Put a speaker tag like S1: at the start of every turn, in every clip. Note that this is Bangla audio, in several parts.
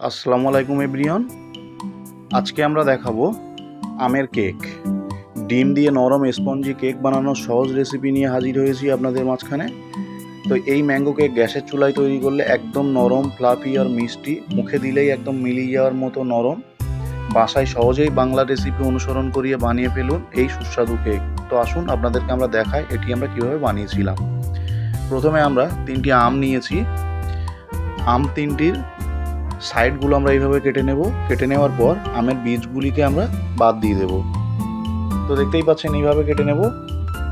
S1: আসসালামু আলাইকুম এভরিয়ন আজকে আমরা দেখাবো আমের কেক। ডিম দিয়ে নরম স্পঞ্জি কেক বানানোর সহজ রেসিপি নিয়ে হাজির হয়েছি আপনাদের মাঝখানে। তো এই ম্যাঙ্গো কেক গ্যাসের চুলায় তৈরি করলে একদম নরম ফ্লাফি আর মিষ্টি, মুখে দিলেই একদম মিলিয়ে যাওয়ার মতো নরম। বাসায় সহজেই বাংলা রেসিপি অনুসরণ করিয়ে বানিয়ে ফেলুন এই সুস্বাদু কেক। তো আসুন আপনাদেরকে আমরা দেখাই এটি আমরা কীভাবে বানিয়েছিলাম। প্রথমে আমরা তিনটি আম নিয়েছি। আম তিনটির সাইডগুলো আমরা এইভাবে কেটে নেব। কেটে নেওয়ার পর আমের বীজগুলিকে আমরা বাদ দিয়ে দেব। তো দেখতেই পাচ্ছেন এইভাবে কেটে নেব।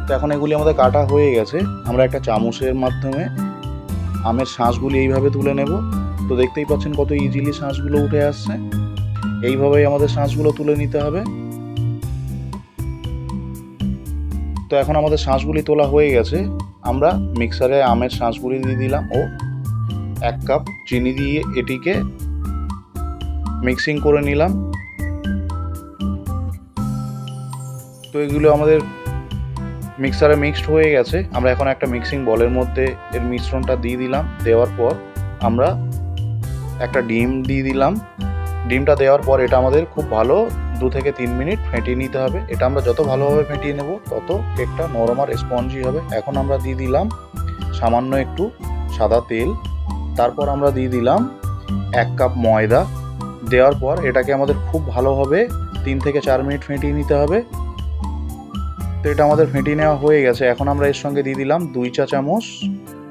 S1: তো এখন এগুলি আমাদের কাটা হয়ে গেছে। আমরা একটা চামচের মাধ্যমে আমের শাঁসগুলি এইভাবে তুলে নেব। তো দেখতেই পাচ্ছেন কত ইজিলি শাঁসগুলো উঠে আসছে। এইভাবেই আমাদের শাঁসগুলো তুলে নিতে হবে। তো এখন আমাদের শাঁসগুলি তোলা হয়ে গেছে। আমরা মিক্সারে আমের শাঁসগুলি দিয়ে দিলাম ও এক কাপ চিনি দিয়ে এটিকে মিক্সিং করে নিলাম। তো এগুলো আমাদের মিক্সারে মিক্সড হয়ে গেছে। আমরা এখন একটা মিক্সিং বলের মধ্যে এর মিশ্রণটা দিয়ে দিলাম। দেওয়ার পর আমরা একটা ডিম দিয়ে দিলাম। ডিমটা দেওয়ার পর এটা আমাদের খুব ভালো দু থেকে তিন মিনিট ফেটিয়ে নিতে হবে। এটা আমরা যত ভালোভাবে ফেটিয়ে নেব, তত কেকটা নরম আর স্পঞ্জি হবে। এখন আমরা দিয়ে দিলাম সামান্য একটু সাদা তেল। তারপর আমরা দিয়ে দিলাম এক কাপ ময়দা। দেওয়ার পর এটাকে আমাদের খুব ভালোভাবে তিন থেকে চার মিনিট ফেটিয়ে নিতে হবে। তো এটা আমাদের ফেটিয়ে নেওয়া হয়ে গেছে। এখন আমরা এর সঙ্গে দিয়ে দিলাম দুই চা চামচ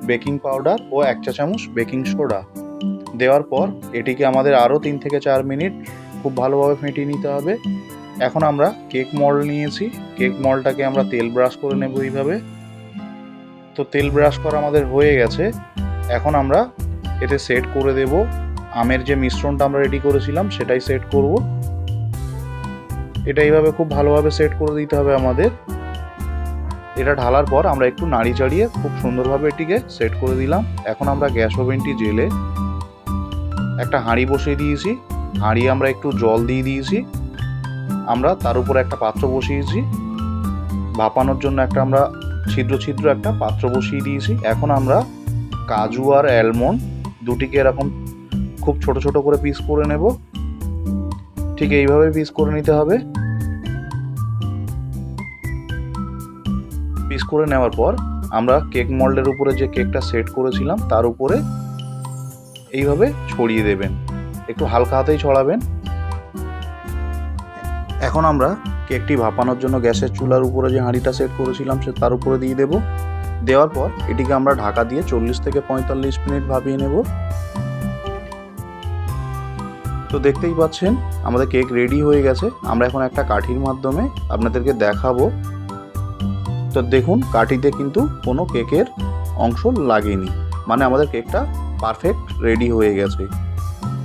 S1: বেকিং পাউডার ও এক চা চামচ বেকিং সোডা। দেওয়ার পর এটিকে আমাদের আরও তিন থেকে চার মিনিট খুব ভালোভাবে ফেটিয়ে নিতে হবে। এখন আমরা কেক মল নিয়েছি। কেক মলটাকে আমরা তেল ব্রাশ করে নেব এইভাবে। তো তেল ব্রাশ করা আমাদের হয়ে গেছে। এখন আমরা এতে সেট করে দেব। আমের যে মিশ্রণটা আমরা রেডি করেছিলাম, সেটাই সেট করব। এটা এইভাবে খুব ভালোভাবে সেট করে দিতে হবে আমাদের। এটা ঢালার পর আমরা একটু নাড়ি চাড়িয়ে খুব সুন্দরভাবে এটিকে সেট করে দিলাম। এখন আমরা গ্যাস ওভেনটি জেলে একটা হাঁড়ি বসিয়ে দিয়েছি। হাঁড়ি আমরা একটু জল দিয়ে দিয়েছি। আমরা তার উপরে একটা পাত্র বসিয়েছি। ভাপানোর জন্য একটা আমরা ছিদ্র ছিদ্র একটা পাত্র বসিয়ে দিয়েছি। এখন আমরা কাজু আর অ্যালমন্ড দুটিকে এরকম খুব ছোট ছোট করে পিস করে নেব। ঠিক এইভাবে পিস করে নিতে হবে। পিস করে নেওয়ার পর আমরা কেক মল্ডের উপরে যে কেকটা সেট করেছিলাম, তার উপরে এইভাবে ছড়িয়ে দেবেন। একটু হালকা হাতেই ছড়াবেন। এখন আমরা কেকটি ভাপানোর জন্য গ্যাসের চুলার উপরে যে হাঁড়িটা সেট করেছিলাম, সে তার উপরে দিয়ে দেবো। দেওয়ার পর এটিকে আমরা ঢাকা দিয়ে চল্লিশ থেকে পঁয়তাল্লিশ মিনিট ভাবিয়ে নেব। তো দেখতেই পাচ্ছেন, আমাদের কেক রেডি হয়ে গেছে। আমরা এখন একটা কাঠির মাধ্যমে আপনাদেরকে দেখাবো। তো দেখুন, কাঠিতে কিন্তু কোনো কেকের অংশ লাগেনি। মানে আমাদের কেকটা পারফেক্ট রেডি হয়ে গেছে।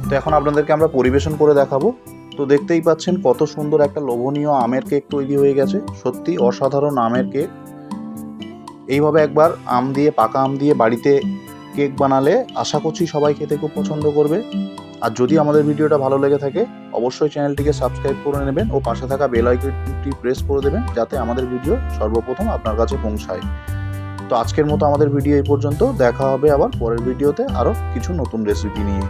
S1: তো এখন আপনাদেরকে আমরা পরিবেশন করে দেখাবো। তো দেখতেই পাচ্ছেন, কত সুন্দর একটা লোভনীয় আমের কেক তৈরি হয়ে গেছে। সত্যি অসাধারণ আমের কেক। এইভাবে একবার আম দিয়ে, পাকা আম দিয়ে বাড়িতে কেক বানালে আশা করছি সবাই খেতে খুব পছন্দ করবে। আর যদি আমাদের ভিডিওটা ভালো লেগে থাকে, অবশ্যই চ্যানেলটিকে সাবস্ক্রাইব করে নেবেন ও পাশে থাকা বেল আইকনটি প্রেস করে দেবেন যাতে আমাদের ভিডিও সর্বপ্রথম আপনার কাছে পৌঁছায়। তো আজকের মতো আমাদের ভিডিও এই পর্যন্ত। দেখা হবে আবার পরের ভিডিওতে আরও কিছু নতুন রেসিপি নিয়ে।